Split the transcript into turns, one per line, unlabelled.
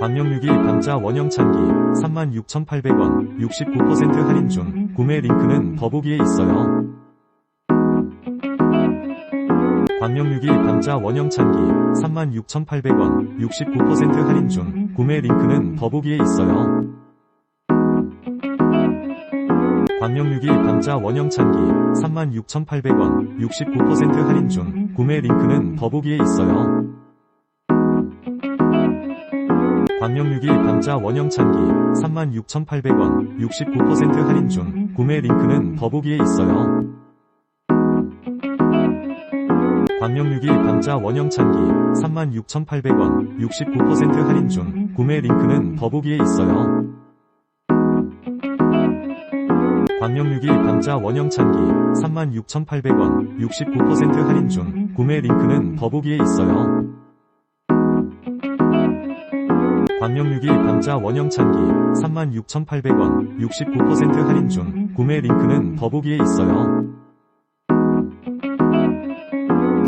광역 6기 감자 원형 참기 36,800원 69% 할인 중 구매 링크는 더보기에 있어요. 광역 6기 감자 원형 참기 36,800원 69% 할인 중 구매 링크는 더보기에 있어요. 광역 6기 감자 원형 참기 36,800원 69% 할인 중 구매 링크는 더보기에 있어요. 광역 6기 감자 원형 참기 36,800원 69% 할인 중 구매 링크는 더보기에 있어요. 광역 6기 감자 원형 참기 36,800원 69% 할인 중 구매 링크는 더보기에 있어요. 광역 6기 감자 원형 참기 36,800원 69% 할인 중 구매 링크는 더보기에 있어요. 6기 감자 원형 참기 36,800원 69% 할인 중 구매 링크는 더보기에 있어요.